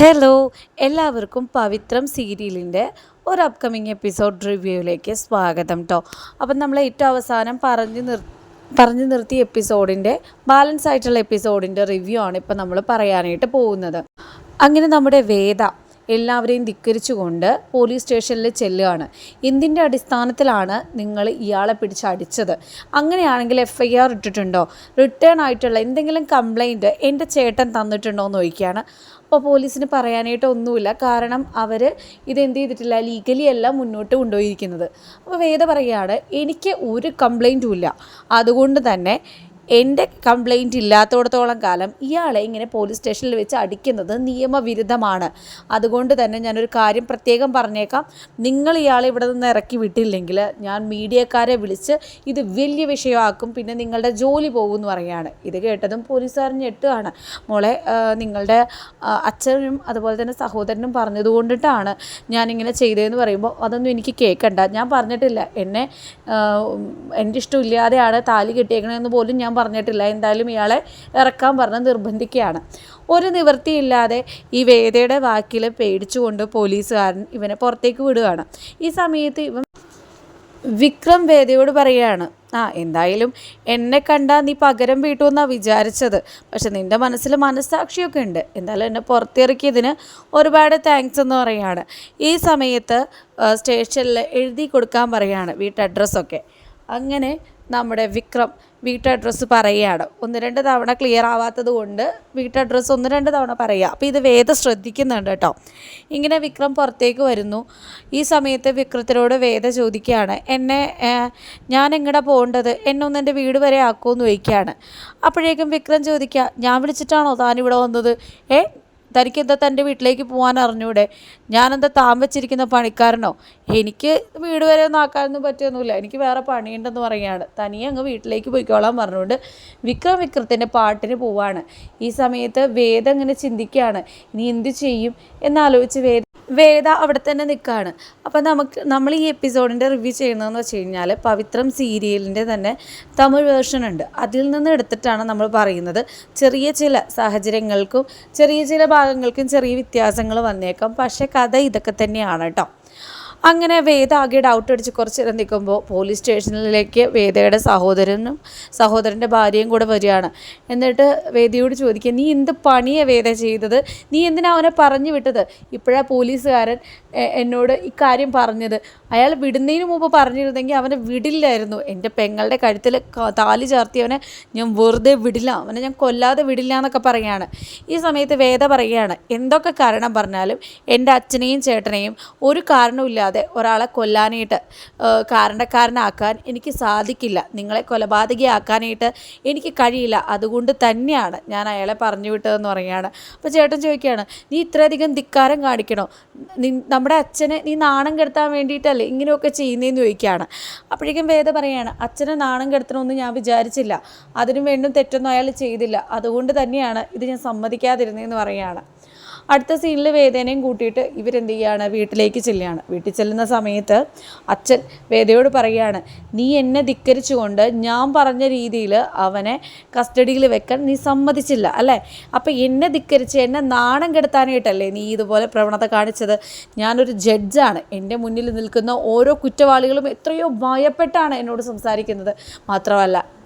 Hello എല്ലാവർക്കും പവിത്രം സീരിയലിന്റെ ഒരു അപ്കമിങ് എപ്പിസോഡ് റിവ്യൂവിലേക്ക് സ്വാഗതം കേട്ടോ അപ്പം നമ്മൾ ഏറ്റവും അവസാനം പറഞ്ഞു നിർ പറഞ്ഞു നിർത്തിയ എപ്പിസോഡിന്റെ ബാലൻസ് ആയിട്ടുള്ള എപ്പിസോഡിന്റെ റിവ്യൂ ആണ് ഇപ്പം നമ്മൾ പറയാനായിട്ട് പോകുന്നത്. അങ്ങനെ നമ്മുടെ വേദ എല്ലാവരെയും ധിക്കരിച്ചുകൊണ്ട് പോലീസ് സ്റ്റേഷനിൽ ചെല്ലുകയാണ്. എന്തിന്റെ അടിസ്ഥാനത്തിലാണ് നിങ്ങൾ ഇയാളെ പിടിച്ച് അടിച്ചത്? അങ്ങനെയാണെങ്കിൽ എഫ് ഐ ആർ ഇട്ടിട്ടുണ്ടോ? റിട്ടേൺ ആയിട്ടുള്ള എന്തെങ്കിലും കംപ്ലൈന്റ് എന്റെ ചേട്ടൻ തന്നിട്ടുണ്ടോ എന്ന് ചോദിക്കുകയാണ്. അപ്പോൾ പോലീസിന് പറയാനായിട്ട് ഒന്നുമില്ല. കാരണം അവർ ഇതെന്ത് ചെയ്തിട്ടില്ല? ലീഗലി അല്ല മുന്നോട്ട് കൊണ്ടുപോയിരിക്കുന്നത്. അപ്പോൾ വേദ പറയുകയാണ് എനിക്ക് ഒരു കംപ്ലൈന്റും ഇല്ല. അതുകൊണ്ട് തന്നെ എന്റെ കംപ്ലൈന്റ് ഇല്ലാത്തടത്തോളം കാലം ഇയാളെ ഇങ്ങനെ പോലീസ് സ്റ്റേഷനിൽ വെച്ച് അടിക്കുന്നത് നിയമവിരുദ്ധമാണ്. അതുകൊണ്ട് തന്നെ ഞാനൊരു കാര്യം പ്രത്യേകം പറഞ്ഞേക്കാം. നിങ്ങൾ ഇയാളെ ഇവിടെ നിന്ന് ഇറക്കി വിട്ടില്ലെങ്കിൽ ഞാൻ മീഡിയക്കാരെ വിളിച്ച് ഇത് വലിയ വിഷയമാക്കും. പിന്നെ നിങ്ങളുടെ ജോലി പോകുമെന്ന് പറയുകയാണ്. ഇത് കേട്ടതും പോലീസുകാരൻ ഞെട്ടുകയാണ്. മോളെ നിങ്ങളുടെ അച്ഛനും അതുപോലെ തന്നെ സഹോദരനും പറഞ്ഞതുകൊണ്ടിട്ടാണ് ഞാനിങ്ങനെ ചെയ്തതെന്ന് പറയുമ്പോൾ അതൊന്നും എനിക്ക് കേൾക്കണ്ട. ഞാൻ പറഞ്ഞിട്ടില്ല. എന്നെ എന്റെ ഇഷ്ടമില്ലാതെയാണ് താലി കെട്ടിയേക്കണമെന്ന് പോലും ഞാൻ പറഞ്ഞിട്ടില്ല. എന്തായാലും ഇയാളെ ഇറക്കാൻ പറഞ്ഞ് നിർബന്ധിക്കുകയാണ്. ഒരു നിവൃത്തിയില്ലാതെ ഈ വേദയുടെ വാക്കിൽ പേടിച്ചുകൊണ്ട് പോലീസുകാരൻ ഇവനെ പുറത്തേക്ക് വിടുകയാണ്. ഈ സമയത്ത് ഇവൻ വിക്രം വേദയോട് പറയുകയാണ് ആ എന്തായാലും എന്നെ കണ്ടാൽ നീ പകരം വീട്ടുമെന്നാണ് വിചാരിച്ചത്. പക്ഷെ നിന്റെ മനസ്സിൽ മനസ്സാക്ഷിയൊക്കെ ഉണ്ട്. എന്തായാലും എന്നെ പുറത്തിറക്കിയതിന് ഒരുപാട് താങ്ക്സ് എന്ന് പറയുകയാണ്. ഈ സമയത്ത് സ്റ്റേഷനിൽ എഴുതി കൊടുക്കാൻ പറയുകയാണ് വീട്ട് അഡ്രസ്സൊക്കെ അങ്ങനെ നമ്മുടെ വിക്രം വീട്ട് അഡ്രസ്സ് പറയുകയാണ്. ഒന്ന് രണ്ട് തവണ ക്ലിയർ ആവാത്തത് കൊണ്ട് വീട്ട് അഡ്രസ്സ് ഒന്ന് രണ്ട് തവണ പറയുക. അപ്പോൾ ഇത് വേദ ശ്രദ്ധിക്കുന്നുണ്ട് കേട്ടോ. ഇങ്ങനെ വിക്രം പുറത്തേക്ക് വരുന്നു. ഈ സമയത്ത് വിക്രത്തിനോട് വേദ ചോദിക്കുകയാണ് എന്നെ ഞാൻ എങ്ങടെ പോകേണ്ടത്? എന്നെ ഒന്ന് എന്റെ വീട് വരെ ആക്കുമെന്ന് ചോദിക്കുകയാണ്. അപ്പോഴേക്കും വിക്രം ചോദിക്കുക ഞാൻ വിളിച്ചിട്ടാണോ താനിവിടെ വന്നത്? ഏ തനിക്ക് എന്താ തന്റെ വീട്ടിലേക്ക് പോകാൻ അറിഞ്ഞൂടെ? ഞാനെന്താ താൻ വെച്ചിരിക്കുന്ന പണിക്കാരനോ? എനിക്ക് വീട് വരെ ഒന്നും ആക്കാനൊന്നും പറ്റിയൊന്നുമില്ല. എനിക്ക് വേറെ പണിയുണ്ടെന്ന് പറയുകയാണ്. തനിയെ അങ്ങ് വീട്ടിലേക്ക് പോയിക്കോളാൻ പറഞ്ഞുകൊണ്ട് വിക്രം വിക്രത്തിന്റെ പാട്ടിന് പോവാണ്. ഈ സമയത്ത് വേദം ഇങ്ങനെ ചിന്തിക്കുകയാണ്. ഇനി എന്ത് ചെയ്യും? എന്നാലോചിച്ച് വേദ വേദ അവിടെ തന്നെ നിൽക്കുകയാണ്. അപ്പം നമുക്ക് നമ്മൾ ഈ എപ്പിസോഡിന്റെ റിവ്യൂ ചെയ്യുന്നതെന്ന് വെച്ച് കഴിഞ്ഞാൽ പവിത്രം സീരിയലിന്റെ തന്നെ തമിഴ് വേർഷൻ ഉണ്ട്. അതിൽ നിന്ന് എടുത്തിട്ടാണ് നമ്മൾ പറയുന്നത്. ചെറിയ ചില സാഹചര്യങ്ങൾക്കും ചെറിയ ചില ഭാഗങ്ങൾക്കും ചെറിയ വ്യത്യാസങ്ങൾ വന്നേക്കാം. പക്ഷേ കഥ ഇതൊക്കെ തന്നെയാണ് കേട്ടോ. അങ്ങനെ വേദ ആകെ ഡൗട്ട് അടിച്ച് കുറച്ച് നേരം നിൽക്കുമ്പോൾ പോലീസ് സ്റ്റേഷനിലേക്ക് വേദയുടെ സഹോദരനും സഹോദരന്റെ ഭാര്യയും കൂടെ വരികയാണ്. എന്നിട്ട് വേദയോട് ചോദിക്കുക നീ എന്ത് പണിയാണ് വേദ ചെയ്തത്? നീ എന്തിനാ അവനെ പറഞ്ഞു വിട്ടത്? ഇപ്പോഴാ പോലീസുകാരൻ എന്നോട് ഇക്കാര്യം പറഞ്ഞത്. അയാൾ വിടുന്നതിന് മുമ്പ് പറഞ്ഞിരുന്നെങ്കിൽ അവനെ വിടില്ലായിരുന്നു. എന്റെ പെങ്ങളുടെ കഴുത്തിൽ താലി ചേർത്തി അവനെ ഞാൻ വെറുതെ വിടില്ല അവനെ ഞാൻ കൊല്ലാതെ വിടില്ല എന്നൊക്കെ പറയുകയാണ്. ഈ സമയത്ത് വേദ പറയുകയാണ് എന്തൊക്കെ കാരണം പറഞ്ഞാലും എന്റെ അച്ഛനെയും ചേട്ടനെയും ഒരു കാരണവുമില്ലാതെ ഒരാളെ കൊല്ലാനായിട്ട് കാരണക്കാരനാക്കാൻ എനിക്ക് സാധിക്കില്ല. നിങ്ങളെ കൊലപാതകയാക്കാനായിട്ട് എനിക്ക് കഴിയില്ല. അതുകൊണ്ട് തന്നെയാണ് ഞാൻ അയാളെ പറഞ്ഞു വിട്ടതെന്ന് പറയുകയാണ്. അപ്പോൾ ചേട്ടൻ ചോദിക്കുകയാണ് നീ ഇത്രയധികം ധിക്കാരം കാണിക്കണോ? നമ്മുടെ അച്ഛനെ നീ നാണം കെടുത്താൻ വേണ്ടിയിട്ടല്ലേ ഇങ്ങനെയൊക്കെ ചെയ്യുന്നതെന്ന് ചോദിക്കുകയാണ്. അപ്പോഴേക്കും വേദ പറയുകയാണ് അച്ഛനെ നാണം കെടുത്തണമെന്ന് ഞാൻ വിചാരിച്ചില്ല. അതിനും വേണ്ടും തെറ്റൊന്നും അയാൾ ചെയ്തില്ല. അതുകൊണ്ട് തന്നെയാണ് ഇത് ഞാൻ സമ്മതിക്കാതിരുന്നതെന്ന് പറയുകയാണ്. അടുത്ത സീനിൽ വേദനയും കൂട്ടിയിട്ട് ഇവരെന്ത് ചെയ്യുകയാണ് വീട്ടിലേക്ക് ചെല്ലുകയാണ്. വീട്ടിൽ ചെല്ലുന്ന സമയത്ത് അച്ഛൻ വേദയോട് പറയുകയാണ് നീ എന്നെ ധിക്കരിച്ചുകൊണ്ട് ഞാൻ പറഞ്ഞ രീതിയിൽ അവനെ കസ്റ്റഡിയിൽ വെക്കാൻ നീ സമ്മതിച്ചില്ല അല്ലേ? അപ്പം എന്നെ ധിക്കരിച്ച് എന്നെ നാണം കെടുത്താനായിട്ടല്ലേ നീ ഇതുപോലെ പ്രവണത കാണിച്ചത്? ഞാനൊരു ജഡ്ജാണ്. എന്റെ മുന്നിൽ നിൽക്കുന്ന ഓരോ കുറ്റവാളികളും എത്രയോ ഭയപ്പെട്ടാണ് എന്നോട് സംസാരിക്കുന്നത്. മാത്രമല്ല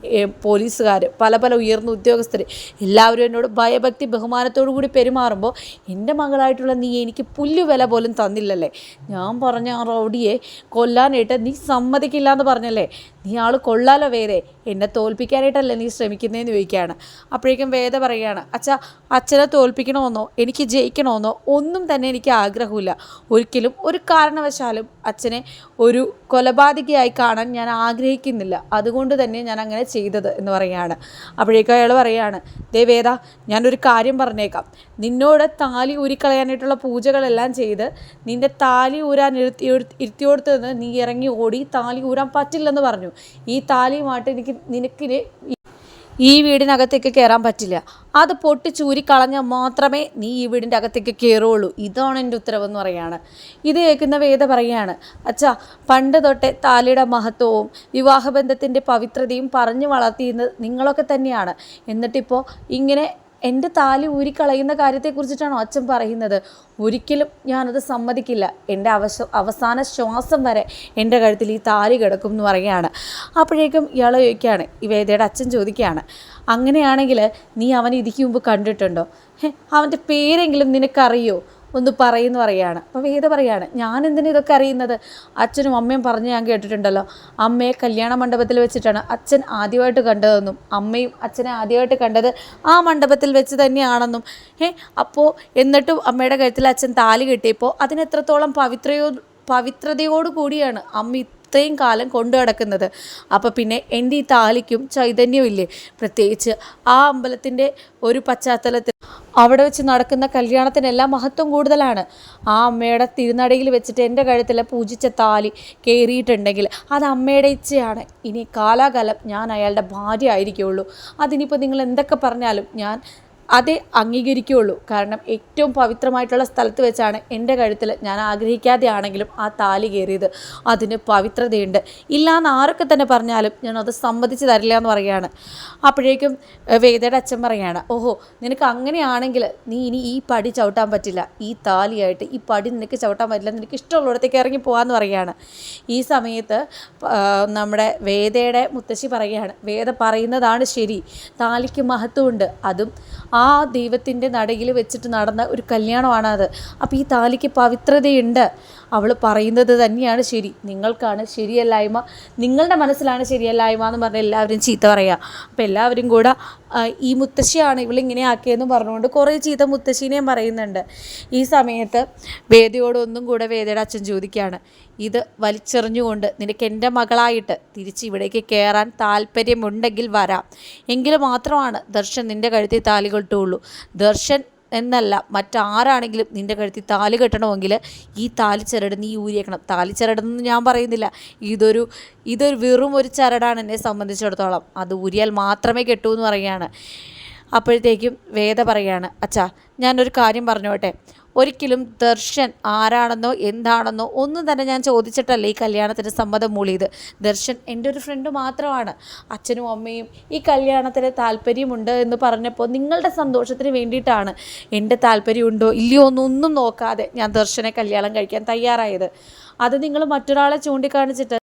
പോലീസുകാർ പല പല ഉയർന്ന ഉദ്യോഗസ്ഥർ എല്ലാവരും എന്നോട് ഭയഭക്തി ബഹുമാനത്തോടു കൂടി പെരുമാറുമ്പോൾ എന്റെ മകളായിട്ടുള്ള നീ എനിക്ക് പുല്ലുവില പോലും തന്നില്ലല്ലേ? ഞാൻ പറഞ്ഞ ആ റൗഡിയെ കൊല്ലാനായിട്ട് നീ സമ്മതിക്കില്ല എന്ന് പറഞ്ഞല്ലേ? നീ ആൾ കൊള്ളാലോ വേറെ? എന്നെ തോൽപ്പിക്കാനായിട്ടല്ലേ നീ ശ്രമിക്കുന്നതെന്ന് ചോദിക്കുകയാണ്. അപ്പോഴേക്കും വേദ പറയുകയാണ് അച്ഛാ അച്ഛനെ തോൽപ്പിക്കണമെന്നോ എനിക്ക് ജയിക്കണമെന്നോ ഒന്നും തന്നെ എനിക്ക് ആഗ്രഹമില്ല. ഒരിക്കലും ഒരു കാരണവശാലും അച്ഛനെ ഒരു കൊലപാതകയായി കാണാൻ ഞാൻ ആഗ്രഹിക്കുന്നില്ല. അതുകൊണ്ട് തന്നെ ഞാൻ അങ്ങനെ ചെയ്തത് എന്ന് പറയുകയാണ്. അപ്പോഴേക്കും അയാൾ പറയുകയാണ് ദേ വേദ ഞാനൊരു കാര്യം പറഞ്ഞേക്കാം. നിന്നോട് താലി ഊരിക്കളയാനായിട്ടുള്ള പൂജകളെല്ലാം ചെയ്ത് നിന്റെ താലി ഊരാൻ ഇരുത്തി ഇരുത്തി കൊടുത്തത് നീ ഇറങ്ങി ഓടി താലി ഊരാൻ പറ്റില്ലെന്ന് പറഞ്ഞു. ഈ താലിയുമായിട്ട് എനിക്ക് നിനക്കിന് ഈ വീടിനകത്തേക്ക് കയറാൻ പറ്റില്ല. അത് പൊട്ടിച്ചൂരി കളഞ്ഞാൽ മാത്രമേ നീ ഈ വീടിന്റെ അകത്തേക്ക് കയറുള്ളൂ ഇതാണ് എന്റെ ഉത്തരവെന്ന് പറയാണ്. ഇത് കേൾക്കുന്ന വേദ പറയാണ് അച്ഛാ പണ്ട് തൊട്ടേ താലിയുടെ മഹത്വവും വിവാഹബന്ധത്തിന്റെ പവിത്രതയും പറഞ്ഞു വളർത്തിയിരുന്നത് നിങ്ങളൊക്കെ തന്നെയാണ്. എന്നിട്ടിപ്പോൾ ഇങ്ങനെ എന്റെ താലി ഊരിക്കളയുന്ന കാര്യത്തെക്കുറിച്ചിട്ടാണോ അച്ഛൻ പറയുന്നത്? ഒരിക്കലും ഞാനത് സമ്മതിക്കില്ല. എന്റെ അവശ അവസാന ശ്വാസം വരെ എന്റെ കഴുത്തിൽ ഈ താലി കിടക്കും എന്ന് പറയുകയാണ്. അപ്പോഴേക്കും ഇയാളെ ചോദിക്കുകയാണ് ഈ വേദയുടെ അച്ഛൻ ചോദിക്കുകയാണ് അങ്ങനെയാണെങ്കിൽ നീ അവനെ ഇതിക്ക് മുമ്പ് കണ്ടിട്ടുണ്ടോ? അവന്റെ പേരെങ്കിലും നിനക്കറിയോ? ഒന്ന് പറയുന്നു പറയാണ് അപ്പോൾ വേദ പറയാണ് ഞാൻ എന്തിനാ ഇതൊക്കെ അറിയുന്നത്? അച്ഛനും അമ്മയും പറഞ്ഞ് ഞാൻ കേട്ടിട്ടുണ്ടല്ലോ. അമ്മയെ കല്യാണ മണ്ഡപത്തിൽ വെച്ചിട്ടാണ് അച്ഛൻ ആദ്യമായിട്ട് കണ്ടതെന്നും അമ്മയും അച്ഛനെ ആദ്യമായിട്ട് കണ്ടത് ആ മണ്ഡപത്തിൽ വെച്ച് തന്നെയാണെന്നും. ഏ അപ്പോൾ എന്നിട്ടും അമ്മയുടെ കഴുത്തിൽ അച്ഛൻ താലി കെട്ടിയപ്പോൾ അതിനെത്രത്തോളം പവിത്രയോ പവിത്രതയോടു കൂടിയാണ് അമ്മ ഇത്രയും കാലം കൊണ്ടു നടക്കുന്നത്. അപ്പോൾ പിന്നെ എന്റെ ഈ താലിക്കും ചൈതന്യമില്ലേ പ്രത്യേകിച്ച് ആ അമ്പലത്തിന്റെ ഒരു പശ്ചാത്തലത്തിൽ അവിടെ വെച്ച് നടക്കുന്ന കല്യാണത്തിനെല്ലാം മഹത്വം കൂടുതലാണ്. ആ അമ്മയുടെ തിരുനടയിൽ വെച്ചിട്ട് എന്റെ കഴുത്തിൽ പൂജിച്ച താലി കയറിയിട്ടുണ്ടെങ്കിൽ അത് അമ്മയുടെ ഇച്ഛയാണ്. ഇനി കാലാകാലം ഞാൻ അയാളുടെ ഭാര്യ ആയിരിക്കുള്ളൂ. അതിനിപ്പോൾ നിങ്ങൾ എന്തൊക്കെ പറഞ്ഞാലും ഞാൻ അതേ അംഗീകരിക്കുകയുള്ളൂ. കാരണം ഏറ്റവും പവിത്രമായിട്ടുള്ള സ്ഥലത്ത് വെച്ചാണ് എന്റെ കഴുത്തിൽ ഞാൻ ആഗ്രഹിക്കാതെ ആണെങ്കിലും ആ താലി കയറിയത്. അതിന് പവിത്രതയുണ്ട്. ഇല്ലയെന്ന് ആരൊക്കെ തന്നെ പറഞ്ഞാലും ഞാൻ അത് സമ്മതിച്ച് തരില്ല എന്ന് പറയുകയാണ്. അപ്പോഴേക്കും വേദയുടെ അച്ഛൻ പറയുകയാണ് ഓഹോ നിനക്ക് അങ്ങനെയാണെങ്കിൽ നീ ഇനി ഈ പടി ചവിട്ടാൻ പറ്റില്ല. ഈ താലിയായിട്ട് ഈ പടി നിനക്ക് ചവിട്ടാൻ പറ്റില്ല. നിനക്ക് ഇഷ്ടമുള്ളിടത്തേക്ക് ഇറങ്ങി പോകാമെന്ന് പറയുകയാണ്. ഈ സമയത്ത് നമ്മുടെ വേദയുടെ മുത്തശ്ശി പറയുകയാണ് വേദ പറയുന്നതാണ് ശരി. താലിക്ക് മഹത്വമുണ്ട്. അതും ആ ദൈവത്തിന്റെ നടയിൽ വെച്ചിട്ട് നടന്ന ഒരു കല്യാണമാണ് അത് അപ്പോൾ ഈ താലിക്ക് പവിത്രതയുണ്ട്. അവൾ പറയുന്നത് തന്നെയാണ് ശരി. നിങ്ങൾക്കാണ് ശരിയല്ലായ്മ. നിങ്ങളുടെ മനസ്സിലാണ് ശരിയല്ലായ്മ എന്ന് പറഞ്ഞ് എല്ലാവരും ചീത്ത പറയുക. അപ്പോൾ എല്ലാവരും കൂടെ ഈ മുത്തശ്ശിയാണ് ഇവളിങ്ങനെ ആക്കിയതെന്ന് പറഞ്ഞുകൊണ്ട് കുറേ ചീത്ത മുത്തശ്ശീനെയും പറയുന്നുണ്ട്. ഈ സമയത്ത് വേദയോടൊന്നും കൂടെ വേദയുടെ അച്ഛൻ ചോദിക്കുകയാണ് ഇത് വലിച്ചെറിഞ്ഞുകൊണ്ട് നിനക്ക് എന്റെ മകളായിട്ട് തിരിച്ച് ഇവിടേക്ക് കയറാൻ താല്പര്യമുണ്ടെങ്കിൽ വരാം. എങ്കിൽ മാത്രമാണ് ദർശൻ നിന്റെ കഴുത്തിൽ താലി കൊട്ടുകയുള്ളൂ. ദർശൻ എന്നല്ല മറ്റാരാണെങ്കിലും നിന്റെ കഴുത്തിൽ താലി കെട്ടണമെങ്കിൽ ഈ താലി ചരട് നീ ഊരിയേക്കണം. താലി ചരടെന്ന് ഞാൻ പറയുന്നില്ല. ഇതൊരു ഇതൊരു വെറും ഒരു ചരടാണ് എന്നെ സംബന്ധിച്ചിടത്തോളം. അത് ഊരിയാൽ മാത്രമേ കെട്ടൂ എന്ന് പറയുകയാണ്. അപ്പോഴത്തേക്കും വേദ പറയാണ് അച്ഛാ ഞാനൊരു കാര്യം പറഞ്ഞോട്ടെ. ഒരിക്കലും ദർശൻ ആരാണെന്നോ എന്താണെന്നോ ഒന്നും തന്നെ ഞാൻ ചോദിച്ചിട്ടല്ല ഈ കല്യാണത്തിന് സമ്മതം മൂളിയത്. ദർശൻ എന്റെ ഒരു ഫ്രണ്ട് മാത്രമാണ്. അച്ഛനും അമ്മയും ഈ കല്യാണത്തിന് താല്പര്യമുണ്ട് എന്ന് പറഞ്ഞപ്പോൾ നിങ്ങളുടെ സന്തോഷത്തിന് വേണ്ടിയിട്ടാണ് എന്റെ താല്പര്യമുണ്ടോ ഇല്ലയോ എന്നൊന്നും നോക്കാതെ ഞാൻ ദർശനെ കല്യാണം കഴിക്കാൻ തയ്യാറായത്. അത് നിങ്ങൾ മറ്റൊരാളെ ചൂണ്ടിക്കാണിച്ചിട്ട്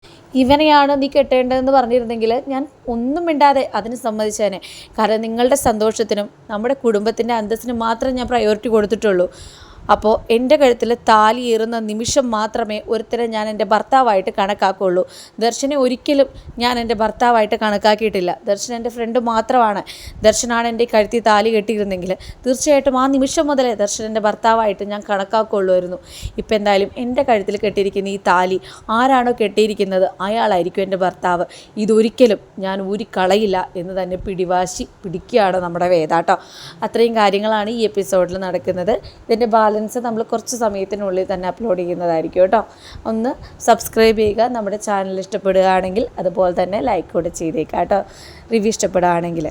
ഇവനെയാണ് നീ കെട്ടേണ്ടതെന്ന് പറഞ്ഞിരുന്നെങ്കിൽ ഞാൻ ഒന്നും മിണ്ടാതെ അതിന് സമ്മതിച്ചേനെ. കാരണം നിങ്ങളുടെ സന്തോഷത്തിനും നമ്മുടെ കുടുംബത്തിന്റെ അന്തസ്സിനും മാത്രം ഞാൻ പ്രയോറിറ്റി കൊടുത്തിട്ടുള്ളൂ. അപ്പോൾ എന്റെ കഴുത്തിൽ താലി ഏറുന്ന നിമിഷം മാത്രമേ ഒരുത്തരെ ഞാൻ എന്റെ ഭർത്താവായിട്ട് കണക്കാക്കുള്ളൂ. ദർശനെ ഒരിക്കലും ഞാൻ എന്റെ ഭർത്താവായിട്ട് കണക്കാക്കിയിട്ടില്ല. ദർശൻ എന്റെ ഫ്രണ്ട് മാത്രമാണ്. ദർശനാണ് എന്റെ കഴുത്തിൽ താലി കെട്ടിയിരുന്നെങ്കിൽ തീർച്ചയായിട്ടും ആ നിമിഷം മുതലേ ദർശൻ എന്റെ ഭർത്താവായിട്ട് ഞാൻ കണക്കാക്കുള്ളായിരുന്നു. ഇപ്പം എന്തായാലും എന്റെ കഴുത്തിൽ കെട്ടിയിരിക്കുന്ന ഈ താലി ആരാണോ കെട്ടിയിരിക്കുന്നത്? അയാളായിരിക്കും എന്റെ ഭർത്താവ്. ഇതൊരിക്കലും ഞാൻ ഊരിക്കളയില്ല എന്ന് തന്നെ പിടിവാശി പിടിക്കുകയാണ് നമ്മുടെ വേദാട്ടോ. അത്രയും കാര്യങ്ങളാണ് ഈ എപ്പിസോഡിൽ നടക്കുന്നത്. ഇതിന്റെ ബാലൻസ് നമ്മൾ കുറച്ച് സമയത്തിനുള്ളിൽ തന്നെ അപ്ലോഡ് ചെയ്യുന്നതായിരിക്കും കേട്ടോ. ഒന്ന് സബ്സ്ക്രൈബ് ചെയ്യുക നമ്മുടെ ചാനൽ ഇഷ്ടപ്പെടുകയാണെങ്കിൽ അതുപോലെ തന്നെ ലൈക്ക് കൂടെ ചെയ്തേക്കാം കേട്ടോ. റിവ്യൂ ഇഷ്ടപ്പെടുകയാണെങ്കിൽ.